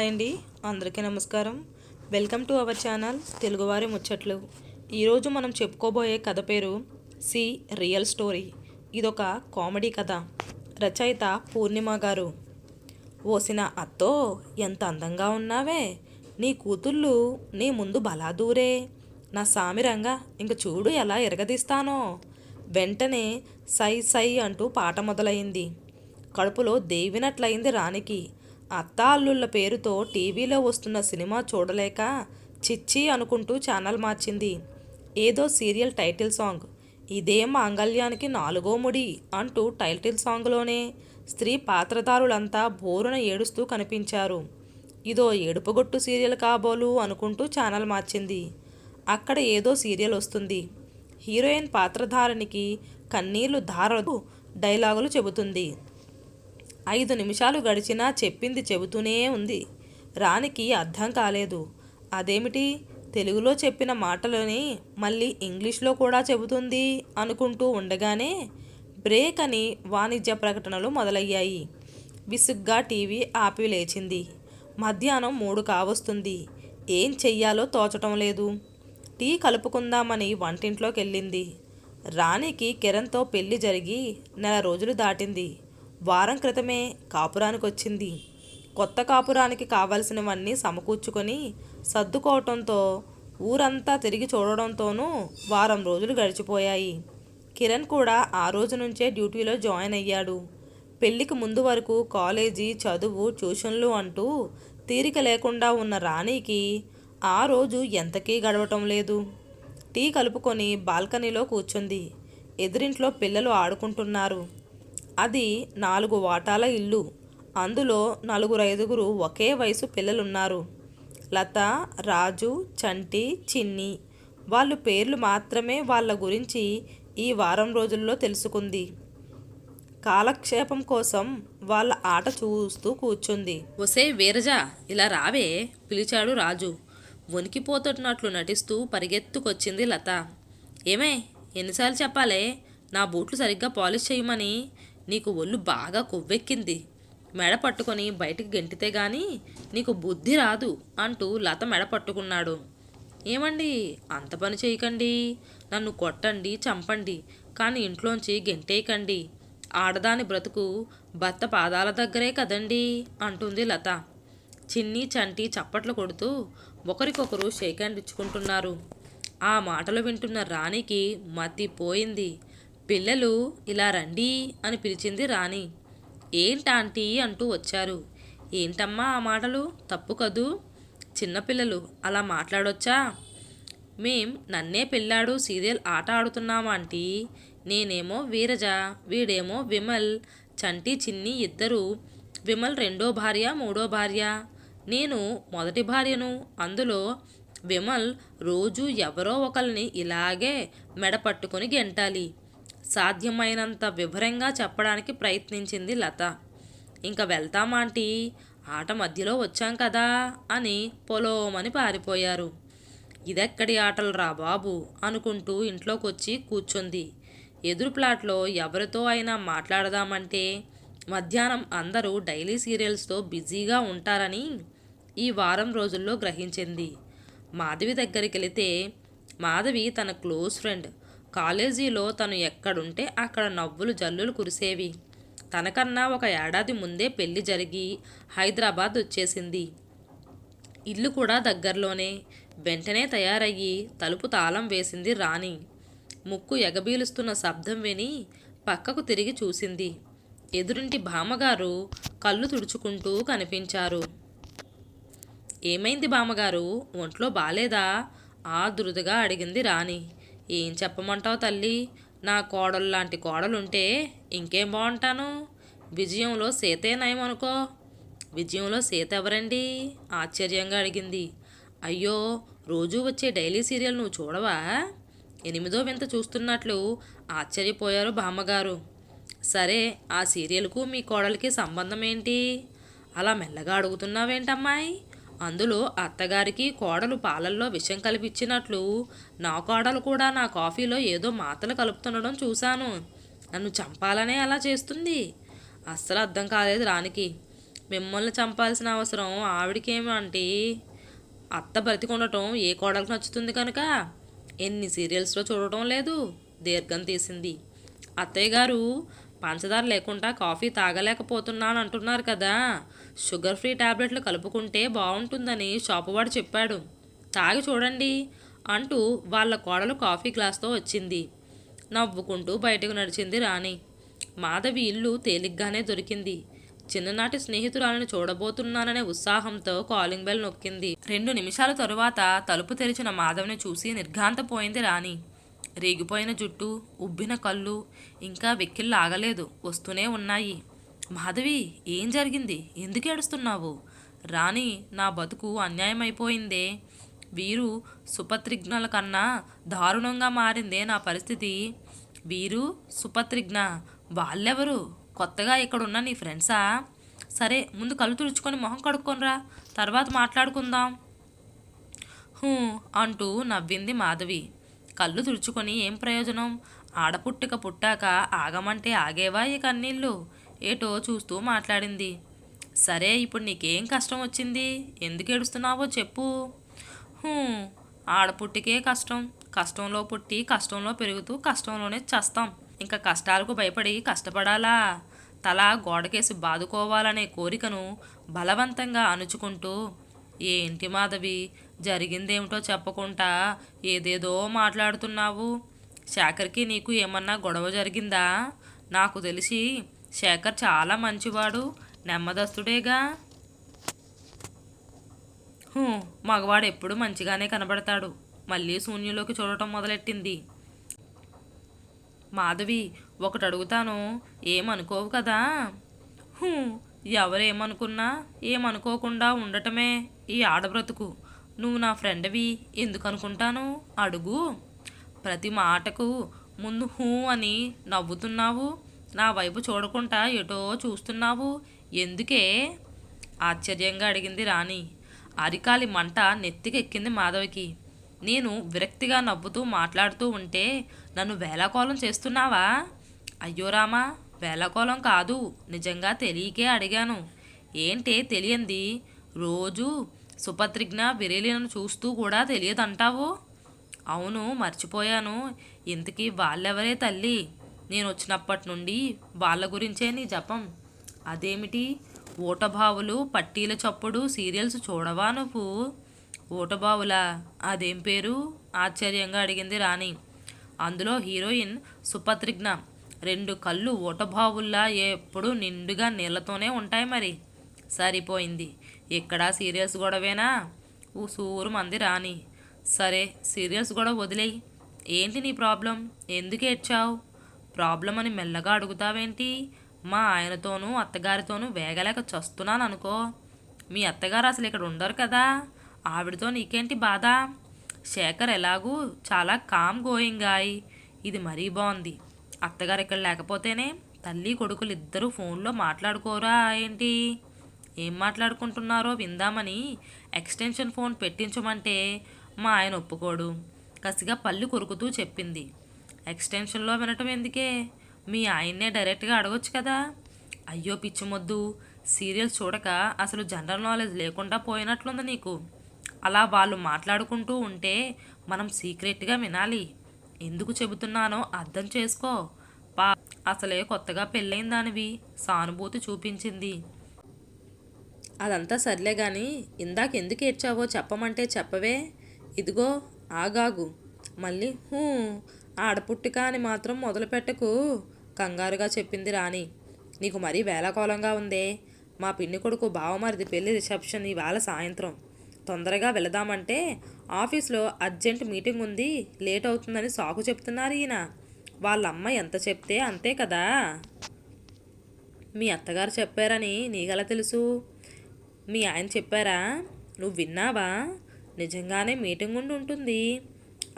Hi అండి. అందరికీ నమస్కారం. వెల్కమ్ టు అవర్ ఛానల్ తెలుగువారి ముచ్చట్లు. ఈరోజు మనం చెప్పుకోబోయే కథ పేరు సి రియల్ స్టోరీ. ఇదొక కామెడీ కథ. రచయిత పూర్ణిమ గారు. ఓసిన అత్తో ఎంత అందంగా ఉన్నావే? నీ కూతుళ్ళు నీ ముందు బలా దూరే నా సామిరంగా ఇంక చూడు ఎలా ఎరగదీస్తానో. వెంటనే సై సై అంటూ పాట మొదలైంది. కడుపులో దేవినట్లయింది రానికి అత్త అల్లుళ్ళ పేరుతో టీవీలో వస్తున్న సినిమా చూడలేక చిచ్చి అనుకుంటూ ఛానల్ మార్చింది. ఏదో సీరియల్ టైటిల్ సాంగ్. ఇదే మాంగళ్యానికి నాలుగో ముడి అంటూ టైటిల్ సాంగ్లోనే స్త్రీ పాత్రధారులంతా బోరున ఏడుస్తూ కనిపించారు. ఇదో ఏడుపుగొట్టు సీరియల్ కాబోలు అనుకుంటూ ఛానల్ మార్చింది. అక్కడ ఏదో సీరియల్ వస్తుంది. హీరోయిన్ పాత్రధారునికి కన్నీళ్ళు ధారదు డైలాగులు చెబుతుంది. ఐదు నిమిషాలు గడిచినా చెప్పింది చెబుతూనే ఉంది. రానికి అర్థం కాలేదు. అదేమిటి? తెలుగులో చెప్పిన మాటలని మళ్ళీ ఇంగ్లీష్లో కూడా చెబుతుంది అనుకుంటూ ఉండగానే బ్రేక్ అని వాణిజ్య ప్రకటనలు మొదలయ్యాయి. విసుగ్గా టీవీ ఆపి లేచింది. మధ్యాహ్నం మూడు కావస్తుంది. ఏం చెయ్యాలో తోచటం లేదు. టీ కలుపుకుందామని వంటింట్లోకి వెళ్ళింది రాణికి కిరణ్తో పెళ్ళి జరిగి నెల రోజులు దాటింది. వారం క్రితమే కాపురానికి వచ్చింది కొత్త కాపురానికి కావలసినవన్నీ సమకూర్చుకొని సర్దుకోవటంతో ఊరంతా తిరిగి చూడడంతోనూ వారం రోజులు గడిచిపోయాయి. కిరణ్ కూడా ఆ రోజు నుంచే డ్యూటీలో జాయిన్ అయ్యాడు. పెళ్ళికి ముందు వరకు కాలేజీ చదువు ట్యూషన్లు అంటూ తీరిక లేకుండా ఉన్న రాణికి ఆ రోజు ఎంతకీ గడవటం లేదు. టీ కలుపుకొని బాల్కనీలో కూర్చుంది. ఎదురింట్లో పిల్లలు ఆడుకుంటున్నారు. అది నాలుగు వాటాల ఇల్లు. అందులో నలుగురు ఐదుగురు ఒకే వయసు పిల్లలున్నారు. లత రాజు చంటి చిన్ని. వాళ్ళు పేర్లు మాత్రమే వాళ్ళ గురించి ఈ వారం రోజుల్లో తెలుసుకుంది. కాలక్షేపం కోసం వాళ్ళ ఆట చూస్తూ కూర్చుంది. ఒసే వీరజ ఇలా రావే పిలిచాడు రాజు. వణికిపోతున్నట్లు నటిస్తూ పరిగెత్తుకొచ్చింది లత. ఏమే ఎన్నిసార్లు చెప్పాలే? నా బూట్లు సరిగ్గా పాలిష్ చేయమని నీకు ఒళ్ళు బాగా కొవ్వెక్కింది. మెడ పట్టుకొని బయటికి గెంటితే గాని నీకు బుద్ధి రాదు అంటూ లత మెడ పట్టుకున్నాడు. ఏమండి? అంత పని చేయకండి. నన్ను కొట్టండి చంపండి కానీ ఇంట్లోంచి గెంటేయకండి. ఆడదాని బ్రతుకు భర్త పాదాల దగ్గరే కదండి అంటుంది లత. చిన్ని చంటి చప్పట్లు కొడుతూ ఒకరికొకరు షేక్ హ్యాండ్ ఇచ్చుకుంటున్నారు. ఆ మాటలు వింటున్న రాణికి మతిపోయింది పిల్లలు ఇలా రండి అని పిలిచింది రాణి. ఏంటాంటీ అంటూ వచ్చారు. ఏంటమ్మా ఆ మాటలు? తప్పు కదూ? చిన్నపిల్లలు అలా మాట్లాడొచ్చా? మేం నన్నే పెళ్ళాడు సీరియల్ ఆట ఆడుతున్నామా ఆంటీ. నేనేమో వీరజ వీడేమో విమల్ చంటి చిన్ని ఇద్దరు విమల్ రెండో భార్య మూడో భార్య. నేను మొదటి భార్యను అందులో విమల్ రోజు ఎవరో ఒకరిని ఇలాగే మెడ పట్టుకొని గెంటాలి. సాధ్యమైనంత వివరంగా చెప్పడానికి ప్రయత్నించింది లత. ఇంకా వెళ్తామాంటి ఆట. మధ్యలో వచ్చాం కదా అని పొలోమని పారిపోయారు. ఇదెక్కడి ఆటలు రా బాబు అనుకుంటూ ఇంట్లోకి వచ్చి కూర్చుంది. ఎదురు ప్లాట్లో ఎవరితో అయినా మాట్లాడదామంటే మధ్యాహ్నం అందరూ డైలీ సీరియల్స్తో బిజీగా ఉంటారని ఈ వారం రోజుల్లో గ్రహించింది. మాధవి దగ్గరికి వెళితే మాధవి తన క్లోజ్ ఫ్రెండ్ కాలేజీలో తను ఎక్కడుంటే అక్కడ నవ్వులు జల్లులు కురిసేవి. తనకన్నా ఒక ఏడాది ముందే పెళ్ళి జరిగి హైదరాబాద్ వచ్చేసింది. ఇల్లు కూడా దగ్గరలోనే. వెంటనే తయారయ్యి తలుపు తాళం వేసింది రాణి. ముక్కు ఎగబీలుస్తున్న శబ్దం విని పక్కకు తిరిగి చూసింది. ఎదురింటి భామగారు కళ్ళు తుడుచుకుంటూ కనిపించారు. ఏమైంది బామ్మగారు? ఒంట్లో బాలేదా? ఆ అడిగింది రాణి. ఏం చెప్పమంటావు తల్లి? నా కోడలు లాంటి కోడలుంటే ఇంకేం బాగుంటాను విజయంలో సీతే నయం అనుకో విజయంలో సీత ఎవరండి? ఆశ్చర్యంగా అడిగింది. అయ్యో రోజూ వచ్చే డైలీ సీరియల్ నువ్వు చూడవా? ఎనిమిదో వింత చూస్తున్నట్లు ఆశ్చర్యపోయారు బామ్మగారు. సరే ఆ సీరియల్కు మీ కోడలికి సంబంధం ఏంటి? అలా మెల్లగా అడుగుతున్నావేంటమ్మాయి? అందులో అత్తగారికి కోడలు పాలల్లో విషం కలిపిచ్చినట్లు నా కోడలు కూడా నా కాఫీలో ఏదో మాతలు కలుపుతుండడం చూశాను. నన్ను చంపాలనే అలా చేస్తుంది? అస్సలు అర్థం కాలేదు రానికి మిమ్మల్ని చంపాల్సిన అవసరం ఆవిడకేమంటే అత్త బ్రతికొండటం ఏ కోడలకు నచ్చుతుంది కనుక? ఎన్ని సీరియల్స్లో చూడటం లేదు? దీర్ఘం తీసింది. అత్తయ్య గారు పంచదార లేకుండా కాఫీ తాగలేకపోతున్నాను అంటున్నారు కదా. షుగర్ ఫ్రీ టాబ్లెట్లు కలుపుకుంటే బాగుంటుందని షాపువాడు చెప్పాడు. తాగి చూడండి అంటూ వాళ్ళ కోడలు కాఫీ గ్లాస్తో వచ్చింది. నవ్వుకుంటూ బయటకు నడిచింది రాణి. మాధవి ఇల్లు తేలిగ్గానే దొరికింది. చిన్ననాటి స్నేహితురాలను చూడబోతున్నాననే ఉత్సాహంతో కాలింగ్ బెల్ నొక్కింది. రెండు నిమిషాల తరువాత తలుపు తెరిచిన మాధవిని చూసి నిర్ఘాంతపోయింది రాణి. రేగిపోయిన జుట్టు ఉబ్బిన కళ్ళు ఇంకా వెక్కిళ్ళు ఆగలేదు. వస్తూనే ఉన్నాయి. మాధవి ఏం జరిగింది? ఎందుకు ఏడుస్తున్నావు? రాణి నా బతుకు అన్యాయమైపోయిందే. వీరు సుపత్రిజ్ఞల కన్నా దారుణంగా మారిందే నా పరిస్థితి. వీరు సుపత్రిజ్ఞ. వాళ్ళెవరు? కొత్తగా ఇక్కడున్న నీ ఫ్రెండ్సా? సరే ముందు కళ్ళు తుడుచుకొని మొహం కడుక్కొనిరా. తర్వాత మాట్లాడుకుందాం. హూ అంటూ నవ్వింది మాధవి. కళ్ళు తుడుచుకొని ఏం ప్రయోజనం? ఆడపుట్టుక పుట్టాక ఆగమంటే ఆగేవా ఈ కన్నీళ్ళు? ఏటో చూస్తూ మాట్లాడింది. సరే ఇప్పుడు నీకేం కష్టం వచ్చింది? ఎందుకు ఏడుస్తున్నావో చెప్పు. హూ, ఆడపుట్టికే కష్టం. కష్టంలో పుట్టి కష్టంలో పెరుగుతూ కష్టంలోనే చస్తాం. ఇంకా కష్టాలకు భయపడి కష్టపడాలా? తల గోడకేసి బాదుకోవాలనే కోరికను బలవంతంగా అణుచుకుంటూ ఏంటి మాధవి జరిగిందేమిటో చెప్పకుండా ఏదేదో మాట్లాడుతున్నావు. శేఖర్కి నీకు ఏమన్నా గొడవ జరిగిందా? నాకు తెలిసి శేఖర్ చాలా మంచివాడు నెమ్మదస్తుడేగా. హూ, మగవాడు ఎప్పుడు మంచిగానే కనబడతాడు. మళ్ళీ శూన్యంలోకి చూడటం మొదలెట్టింది. మాధవి ఒకటి అడుగుతాను ఏమనుకోవు కదా? హూ, ఎవరేమనుకున్నా ఏమనుకోకుండా ఉండటమే ఈ ఆడబ్రతుకు నువ్వు నా ఫ్రెండ్వి ఎందుకు అనుకుంటాను అడుగు. ప్రతి మాటకు ముందు హూ అని నవ్వుతున్నావు. నా వైపు చూడకుండా ఎటో చూస్తున్నావు? ఎందుకే? ఆశ్చర్యంగా అడిగింది రాణి. అరికాలి మంట నెత్తికెక్కింది మాధవికి. నేను విరక్తిగా నవ్వుతూ మాట్లాడుతూ ఉంటే నన్ను వేలాకోలం చేస్తున్నావా? అయ్యో రామా వేలాకోలం కాదు నిజంగా తెలియకే అడిగాను. ఏంటే తెలియంది? రోజు సుపత్రిజ్ఞ విరేలినను చూస్తూ కూడా తెలియదంటావు? అవును మర్చిపోయాను. ఇంతకీ వాళ్ళెవరే తల్లి? నేను వచ్చినప్పటి నుండి వాళ్ళ గురించే నీ జపం. అదేమిటి? ఊటబావులు పట్టీల చప్పుడు సీరియల్స్ చూడవా నువ్వు? ఊటబావులా అదేం పేరు? ఆశ్చర్యంగా అడిగింది రాణి. అందులో హీరోయిన్ సుపత్రిజ్ఞ. రెండు కళ్ళు ఊటబావుల్లా ఎప్పుడు నిండుగా నీళ్ళతోనే ఉంటాయి మరి. సరిపోయింది. ఇక్కడ సీరియల్స్ గొడవేనా? ఊసూరు మంది రాణి. సరే సీరియల్స్ కూడా వదిలేయి. ఏంటి నీ ప్రాబ్లం? ఎందుకు ఏడ్చావు? ప్రాబ్లం అని మెల్లగా అడుగుతావేంటి? మా ఆయనతోనూ అత్తగారితోనూ వేగలేక చస్తున్నాను అనుకో మీ అత్తగారు అసలు ఇక్కడ ఉండరు కదా. ఆవిడతో నీకేంటి బాధ? శేఖర్ ఎలాగూ చాలా కామ్ గోయింగ్ గాయ్ ఇది మరీ బాగుంది అత్తగారు ఇక్కడ లేకపోతేనే తల్లి కొడుకులు ఇద్దరూ ఫోన్లో మాట్లాడుకోరా ఏంటి? ఏం మాట్లాడుకుంటున్నారో విందామని ఎక్స్టెన్షన్ ఫోన్ పెట్టించమంటే మా ఆయన ఒప్పుకోడు. కసిగా పళ్ళు కొరుకుతూ చెప్పింది. ఎక్స్టెన్షన్లో వినటం ఎందుకే? మీ ఆయన్నే డైరెక్ట్గా అడగొచ్చు కదా. అయ్యో పిచ్చిమొద్దు సీరియల్స్ చూడక అసలు జనరల్ నాలెడ్జ్ లేకుండా పోయినట్లుంది నీకు. అలా వాళ్ళు మాట్లాడుకుంటూ ఉంటే మనం సీక్రెట్గా వినాలి. ఎందుకు చెబుతున్నానో అర్థం చేసుకో. పా అసలే కొత్తగా పెళ్ళైన దానివి. సానుభూతి చూపించింది. అదంతా సర్లే గాని ఇందాక ఎందుకు ఏడ్చావో చెప్పమంటే చెప్పవే. ఇదిగో ఆగాగు. మళ్ళీ హూ ఆడపుట్టిక అని మాత్రం మొదలుపెట్టకు. కంగారుగా చెప్పింది రాణి. నీకు మరీ వేళకోళంగా ఉందే. మా పిన్ని కొడుకు బావమరిది పెళ్ళి రిసెప్షన్ ఇవాళ సాయంత్రం. తొందరగా వెళదామంటే ఆఫీస్లో అర్జెంట్ మీటింగ్ ఉంది. లేట్ అవుతుందని సాకు చెప్తున్నారు ఈయన. వాళ్ళమ్మ ఎంత చెప్తే అంతే కదా. మీ అత్తగారు చెప్పారని నీకెలా తెలుసు? మీ ఆయన చెప్పారా? నువ్వు విన్నావా? నిజంగానే మీటింగ్ ఉండి ఉంటుంది.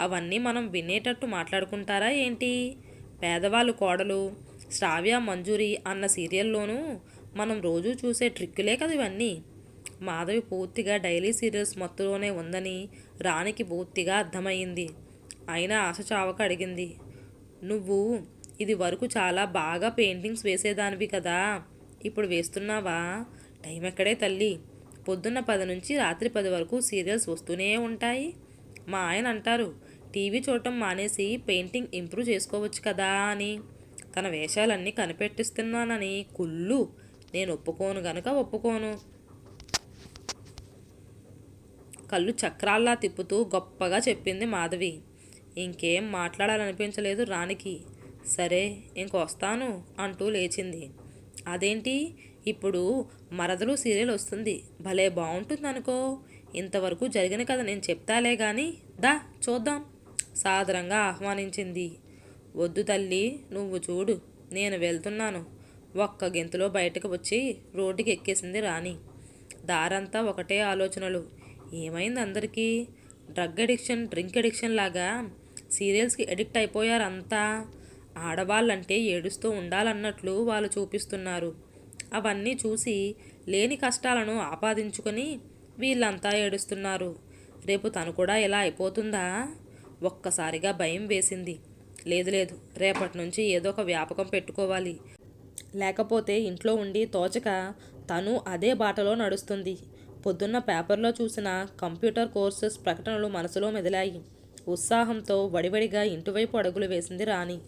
అవన్నీ మనం వినేటట్టు మాట్లాడుకుంటారా ఏంటి? పేదవాళ్ళు కోడలు శ్రావ్య మంజూరి అన్న సీరియల్లోనూ మనం రోజూ చూసే ట్రిక్కులే కదా ఇవన్నీ. మాధవి పూర్తిగా డైలీ సీరియల్స్ మత్తులోనే ఉందని రాణికి పూర్తిగా అర్థమయ్యింది. అయినా ఆశ చావక అడిగింది నువ్వు ఇది వరకు చాలా బాగా పెయింటింగ్స్ వేసేదానివి కదా ఇప్పుడు వేస్తున్నావా? టైం ఎక్కడే తల్లి. పొద్దున్న పది నుంచి రాత్రి పది వరకు సీరియల్స్ వస్తూనే ఉంటాయి. మా ఆయన అంటారు టీవీ చూడటం మానేసి పెయింటింగ్ ఇంప్రూవ్ చేసుకోవచ్చు కదా అని. తన వేషాలన్నీ కనిపెట్టిస్తున్నానని కుళ్ళు. నేను ఒప్పుకోను గనక ఒప్పుకోను. కళ్ళు చక్రాల్లా తిప్పుతూ గొప్పగా చెప్పింది మాధవి. ఇంకేం మాట్లాడాలనిపించలేదు రాణికి. సరే ఇంకొస్తాను అంటూ లేచింది. అదేంటి? ఇప్పుడు మరదలు సీరియల్ వస్తుంది. భలే బాగుంటుంది అనుకో ఇంతవరకు జరిగిన కథ నేను చెప్తాలే కానీ దా చూద్దాం. సాదరంగా ఆహ్వానించింది. వద్దు తల్లి నువ్వు చూడు నేను వెళ్తున్నాను. ఒక్క గెంతులో బయటకు వచ్చి రోడ్డుకి ఎక్కేసింది రాణి. దారంతా ఒకటే ఆలోచనలు. ఏమైంది అందరికీ? డ్రగ్ అడిక్షన్ డ్రింక్ అడిక్షన్ లాగా సీరియల్స్కి అడిక్ట్ అయిపోయారు అంతా ఆడవాళ్ళంటే ఏడుస్తూ ఉండాలన్నట్లు వాళ్ళు చూపిస్తున్నారు. అవన్నీ చూసి లేని కష్టాలను ఆపాదించుకొని వీళ్ళంతా ఏడుస్తున్నారు. రేపు తను కూడా ఇలా అయిపోతుందా? ఒక్కసారిగా భయం వేసింది. లేదు లేదు రేపటి నుంచి ఏదో ఒక వ్యాపకం పెట్టుకోవాలి. లేకపోతే ఇంట్లో ఉండి తోచక తను అదే బాటలో నడుస్తుంది. పొద్దున్న పేపర్లో చూసిన కంప్యూటర్ కోర్సెస్ ప్రకటనలు మనసులో మెదిలాయి. ఉత్సాహంతో వడివడిగా ఇంటివైపు అడుగులు వేసింది రాణి.